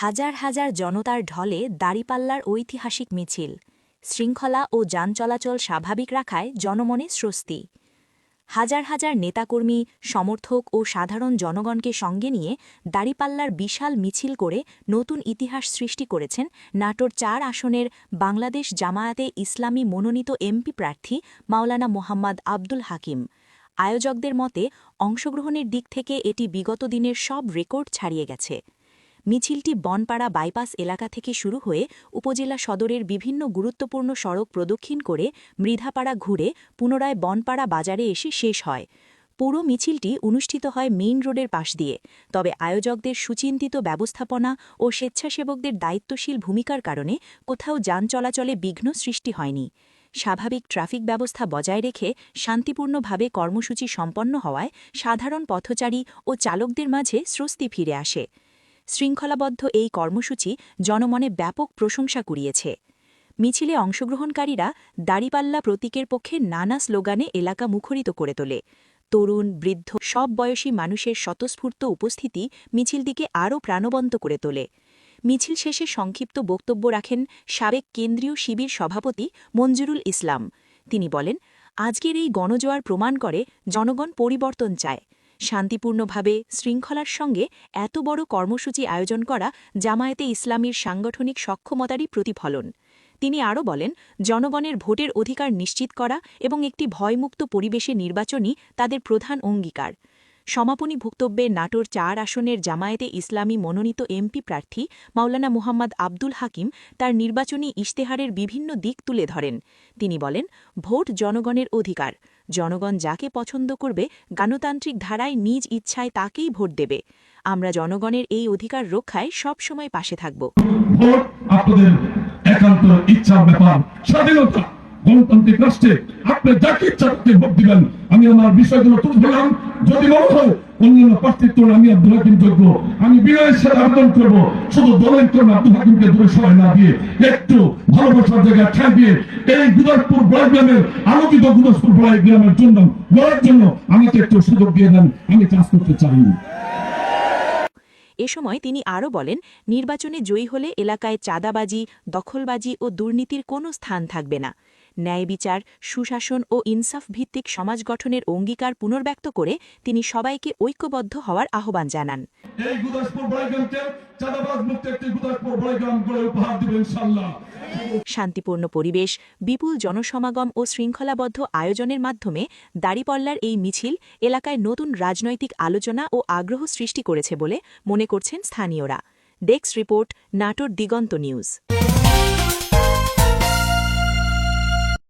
হাজার হাজার জনতার ঢলে দাড়িপাল্লার ঐতিহাসিক মিছিল, শৃঙ্খলা ও যান চলাচল স্বাভাবিক রাখায় জনমনে স্বস্তি। হাজার হাজার নেতাকর্মী, সমর্থক ও সাধারণ জনগণকে সঙ্গে নিয়ে দাড়িপাল্লার বিশাল মিছিল করে নতুন ইতিহাস সৃষ্টি করেছেন নাটোর চার আসনের বাংলাদেশ জামায়াতে ইসলামী মনোনীত এমপি প্রার্থী মাওলানা মোহাম্মদ আব্দুল হাকিম। আয়োজকদের মতে, অংশগ্রহণের দিক থেকে এটি বিগত দিনের সব রেকর্ড ছাড়িয়ে গেছে। মিছিলটি বনপাড়া বাইপাস এলাকা থেকে শুরু হয়ে উপজেলা সদরের বিভিন্ন গুরুত্বপূর্ণ সড়ক প্রদক্ষিণ করে মৃধাপাড়া ঘুরে পুনরায় বনপাড়া বাজারে এসে শেষ হয়। পুরো মিছিলটি অনুষ্ঠিত হয় মেইন রোডের পাশ দিয়ে। তবে আয়োজকদের সুচিন্তিত ব্যবস্থাপনা ও স্বেচ্ছাসেবকদের দায়িত্বশীল ভূমিকার কারণে কোথাও যান চলাচলে বিঘ্ন সৃষ্টি হয়নি। স্বাভাবিক ট্রাফিক ব্যবস্থা বজায় রেখে শান্তিপূর্ণভাবে কর্মসূচি সম্পন্ন হওয়ায় সাধারণ পথচারী ও চালকদের মাঝে স্বস্তি ফিরে আসে। শৃঙ্খলাবদ্ধ এই কর্মসূচি জনমনে ব্যাপক প্রশংসা কুড়িয়েছে। মিছিলে অংশগ্রহণকারীরা দাড়িপাল্লা প্রতীকের পক্ষে নানা স্লোগানে এলাকা মুখরিত করে তোলে। তরুণ, বৃদ্ধ, সব বয়সী মানুষের স্বতঃস্ফূর্ত উপস্থিতি মিছিলটিকে আরও প্রাণবন্ত করে তোলে। মিছিল শেষে সংক্ষিপ্ত বক্তব্য রাখেন সাবেক কেন্দ্রীয় শিবির সভাপতি মঞ্জুরুল ইসলাম। তিনি বলেন, আজকের এই গণজোয়ার প্রমাণ করে জনগণ পরিবর্তন চায়। শান্তিপূর্ণভাবে শৃঙ্খলার সঙ্গে এত বড় কর্মসূচি আয়োজন করা জামায়াতে ইসলামীর সাংগঠনিক সক্ষমতারই প্রতিফলন। তিনি আরও বলেন, জনগণের ভোটের অধিকার নিশ্চিত করা এবং একটি ভয়মুক্ত পরিবেশে নির্বাচনই তাদের প্রধান অঙ্গীকার। সমাপনী ভুক্তব্যে নাটোর চার আসনের জামায়াতে ইসলামী মনোনীত এমপি প্রার্থী মাওলানা মুহাম্মদ আব্দুল হাকিম তার নির্বাচনী ইশতেহারের বিভিন্ন দিক তুলে ধরেন। তিনি বলেন, ভোট জনগণের অধিকার। জনগণ যাকে পছন্দ করবে, গণতান্ত্রিক ধারায় নিজ ইচ্ছায় তাকেই ভোট দেবে। আমরা জনগণের এই অধিকার রক্ষায় সবসময় পাশে থাকব। ভোট আপনাদের একান্ত ইচ্ছার ব্যাপার। স্বাধীনতা, গণতান্ত্রিক রাষ্ট্রে আপনি যাকে ইচ্ছা করতে ভোট দিবেন, আমি আমার বিষয়গুলো তুলে ধরলাম। যদি মনে হয় অন্যান্য প্রার্থীর তুলনায় আমি আব্দুল হাকিম যোগ্য, আমি বিনয়ের সাথে আবেদন করব। শুধু দলের জন্য আব্দুল হাকিমকে দূরে সবাই না দিয়ে একটু ভালোবাসার জায়গায় ঠাই দিয়ে এই গুদাসপুর বড়গ্রামের আলোকিত গুদাসপুর বড়গ্রামের জন্য, লড়ার জন্য আমাকে একটু সুযোগ দিয়ে দেন। আমি কাজ করতে চাই এ সময় তিনি আরও বলেন, নির্বাচনে জয়ী হলে এলাকায় চাঁদাবাজি, দখলবাজি ও দুর্নীতির কোনো স্থান থাকবে না। ন্যায় বিচার সুশাসন ও ইনসাফ ভিত্তিক সমাজ গঠনের অঙ্গীকার পুনর্ব্যক্ত করে তিনি সবাইকে ঐক্যবদ্ধ হওয়ার আহ্বান জানান। এই গুদাসপুর বড়গ্রামকে চাঁদাবাজ মুক্ত একটি গুদাসপুর বড়গ্রাম করে উপহার দিবেন ইনশাল্লাহ শান্তিপূর্ণ পরিবেশ বিপুল জনসমাগম ও শৃঙ্খলাবদ্ধ আয়োজনের মাধ্যমে দাড়িপল্লার এই মিছিল এলাকায় নতুন রাজনৈতিক আলোচনা ও আগ্রহ সৃষ্টি করেছে বলে মনে করছেন স্থানীয়রা। Desk report Natore Diganta news.